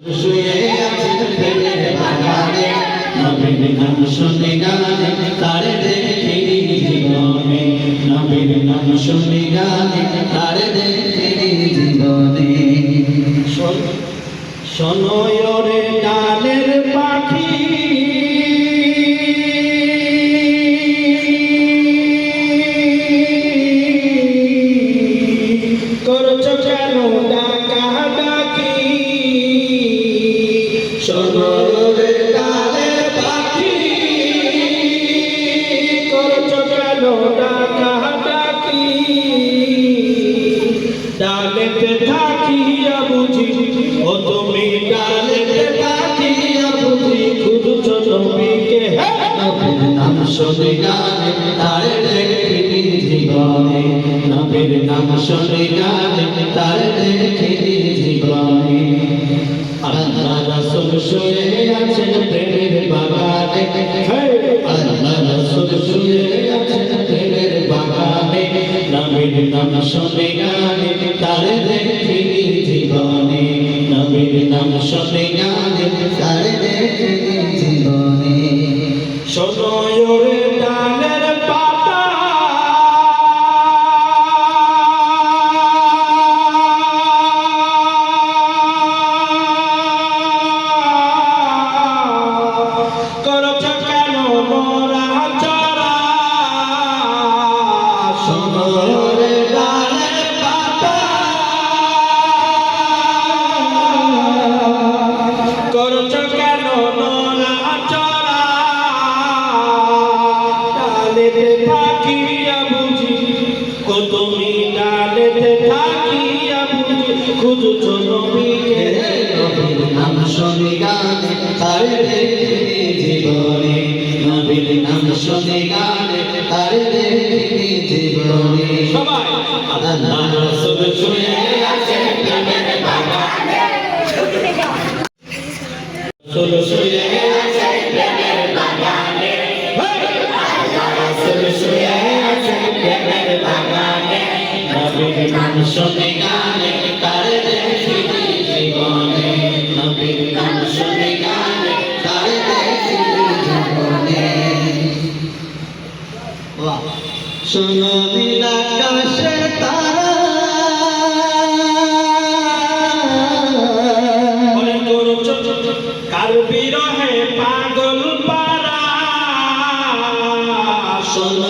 শুয়ে আছেন প্রেমের বাগানে নবীর নাম শুনে গানে তার দেখি জীবনে ডালের পাখি শুনে গানে তার দেখি জীবনে নবীর নাম শুনে গানে তার দেখি রাসূল শুয়ে আছেন প্রেমের বাগানে। আল্লাহ রাসূল শুয়ে আছেন প্রেমের বাগানে। নবীর নাম শুনে গানে তার দেখি জীবনে। নবীর নাম শুনে গানে তার ডালেতে থাকিয়া বুঝি ও তুমি ডালেতে থাকিয়া বুঝি খুঁজছ নবীকে নবীর নাম শুনে গানে তার দেখি জীবনে। নবীর নাম শুনে গানে তার দেখি জীবনে। সবাই আল্লাহ রাসূল প্রেমের বাগানে। শুনে গানে তার দেখি জীবনে নবীর নাম শুনে গানে তার দেখি জীবনে শোনো নীল আকাশে তারা কার বিরহে পাগল পারা শোনো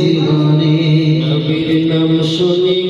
জীবনে নবীর নাম শুনি